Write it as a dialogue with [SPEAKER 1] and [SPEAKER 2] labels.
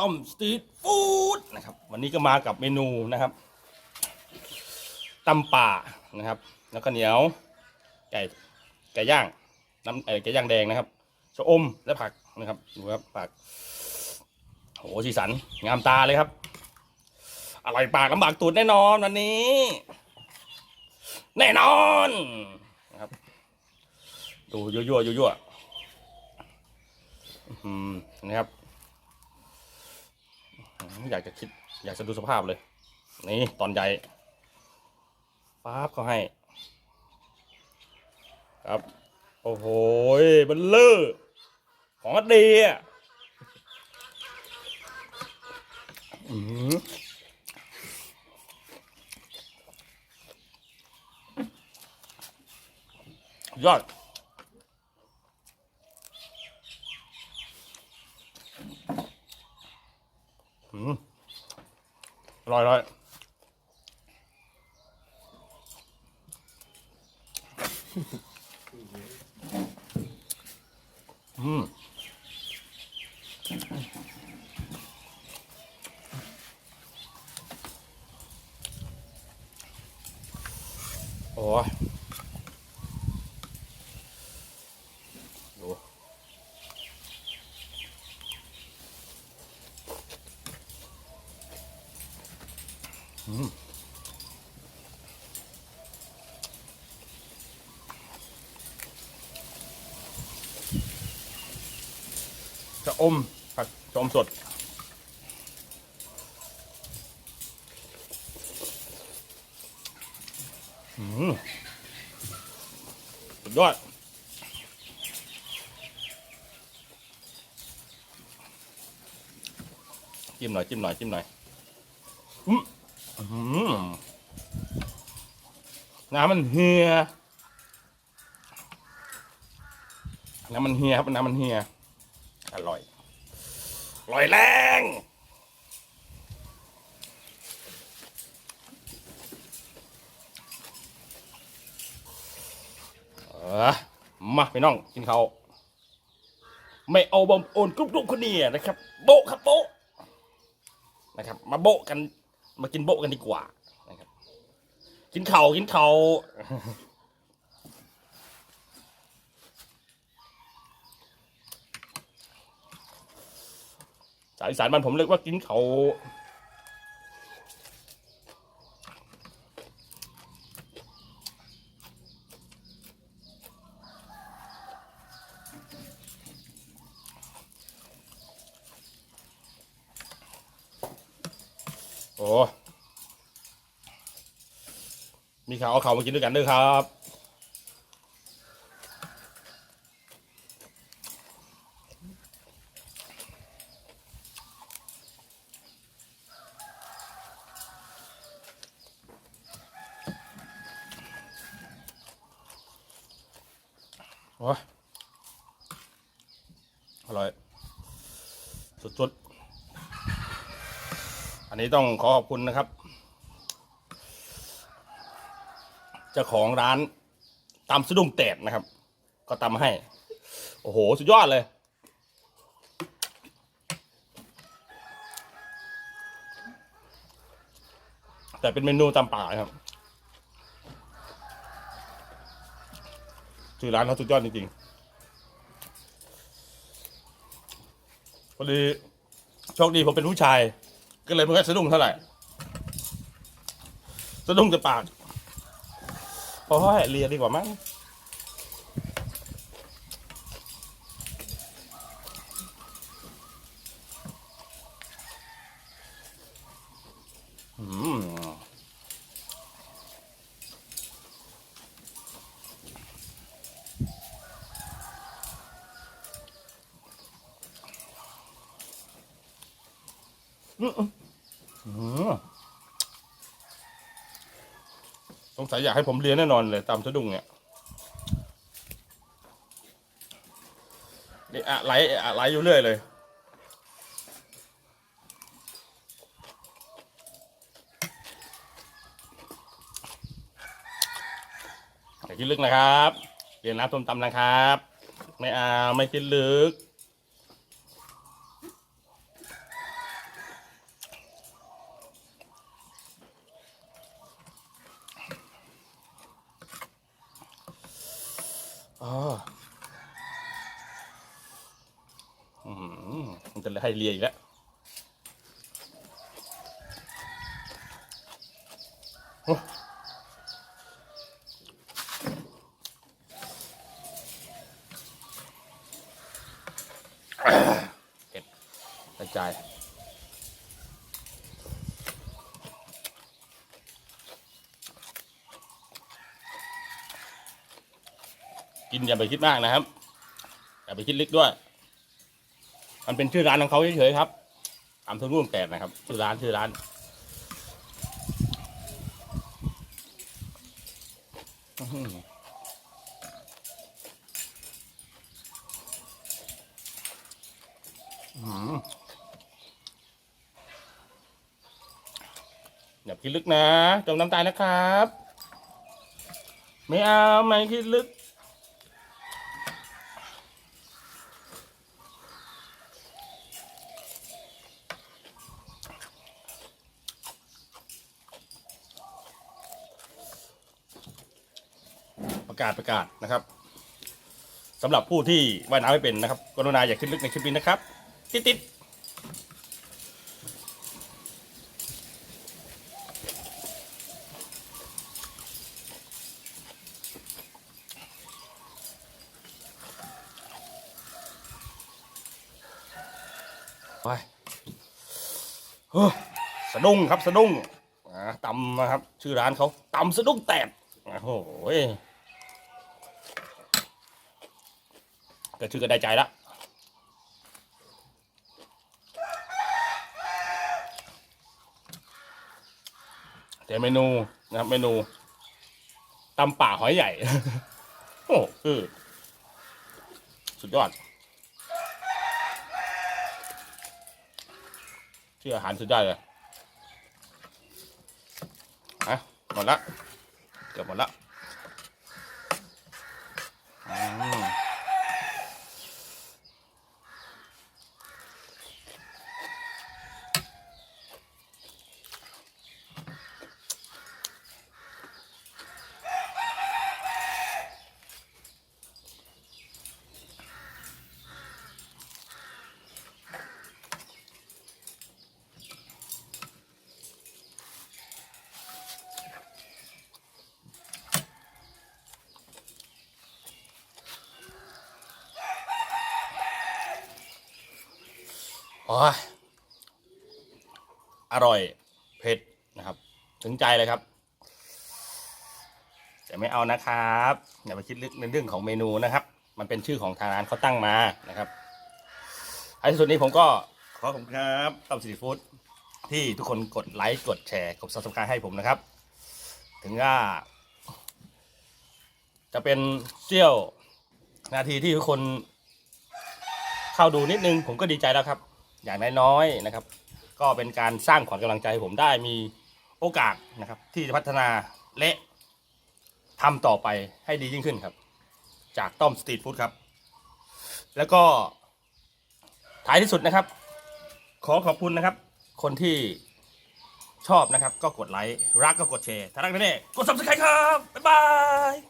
[SPEAKER 1] ต้มสตรีทฟู้ดนะครับวันนี้ก็มากับเมนูนะครับตำป่านะครับ แล้วก็เหนียวไก่ไก่ย่างน้ำไก่ย่างแดงนะครับชะอมและผักนะครับดูครับผักโหสีสันงามตาเลยครับอร่อยปากลำบากตูดแน่นอนวันนี้ แน่นอนนะครับ ดูยั่วยั่วยั่วยั่วนะครับ อยากจะคิด อยากจะดูสภาพเลย นี่ตอนใหญ่ป๊าบก็ให้ ครับ โอ้โหบันเลอร์ของดีอะอื้อหือยอด อืมอ ร้อยร้อยอืมโอ้ อมผัดจะอมสด อืมสุดยอดจิ้มหน่อยจิ้มหน่อยจิ้มหน่อยอืมน้ำมันเฮียน้ำมันเฮียครับน้ำมันเฮีย อร่อยอร่อยแรงเออมาพี่น้องกินเขาไม่เอาบอมโอนกรุ๊ปกรุ๊ปคนนี้นะครับ โบะครับโบะนะครับ มาโบะกันมากินโบะกันดีกว่านะครับ กินเขากินเขาาอีสารบ้านผมเรียกว่ากินเขาโอ้มีข่าวเอาข่าวมากินด้วยกันด้วยครับ อ้ยอร่อย สุดๆ อันนี้ต้องขอขอบคุณนะครับ เจ้าของร้านตำสะดุ้งแตกนะครับ ก็ตำให้ โอ้โห สุดยอดเลยแต่เป็นเมนูตำป่าครับ คือร้านเขาสุดยอดจริงๆพอดีโชคดีผมเป็นผู้ชาย ก็เลยไม่ค่อยสะดุ้งเท่าไหร่สะดุ้งจะปากเพราะเขาเรียนดีกว่ามั้งอืม อืม สงสัยอยากให้ผมเรียนแน่นอนเลยตามสะดุ้งเนี่ยนี่อะไรอะไรอยู่เรื่อยเลยอย่าคิดลึกนะครับ เรียนน้ำต้มตำนะครับ ไม่อาไม่คิดลึก อ๋ออืมมันจะให้เลียอีกแล้วโอ้เผ็ดกระจาย กินอย่าไปคิดมากนะครับอย่าไปคิดลึกด้วย มันเป็นชื่อร้านของเขาเฉยๆครับตามทุนร่วมแปดนะครับ ชื่อร้านชื่อร้านอื้อหืออื้อหืออย่าคิดลึกนะ จมน้ำตายนะครับ ไม่เอาไม่คิดลึก ประกาศประกาศนะครับสำหรับผู้ที่ว่ายน้ำไม่เป็นนะครับ กรุณาอย่าขึ้นลึกในคลิปนี้นะครับ ติดติดไปเฮ้สะดุ้งครับสะดุ้งอ่าตำนะครับ ชื่อร้านเขาตำสะดุ้งแตกโอ้โห ก็ชื่อก็ได้ใจละแต่เมนูนะครับ เมนูตำป่าหอยใหญ่ โอ้คือสุดยอดชื่ออาหารสุดยอดเลยอะหมดละ เกือบหมดละอืม อร่อย เผ็ดนะครับ ถึงใจเลยครับ แต่ไม่เอานะครับอย่าไปคิดลึกในเรื่องของเมนูนะครับ มันเป็นชื่อของทางร้านเขาตั้งมานะครับท้ายที่สุดนี้ผมก็ขอขอบคุณครับต้อมสิริฟู้ดที่ทุกคนกดไลค์กดแชร์กดซับสไครต์ให้ผมนะครับ ถึงว่าจะเป็นเสี้ยวนาทีที่ทุกคนเข้าดูนิดนึง ผมก็ดีใจแล้วครับ อย่างน้อยๆนะครับ ก็เป็นการสร้างขวัญกำลังใจให้ผมได้มีโอกาสนะครับ ที่จะพัฒนาและทำต่อไปให้ดียิ่งขึ้นครับ จากต้อมสตรีทฟู้ดครับ แล้วก็ท้ายที่สุดนะครับ ขอขอบคุณนะครับ คนที่ชอบนะครับ ก็กดไลค์รักก็กดแชร์ถ้ารักแน่ๆกด subscribe ครับ บ๊ายบาย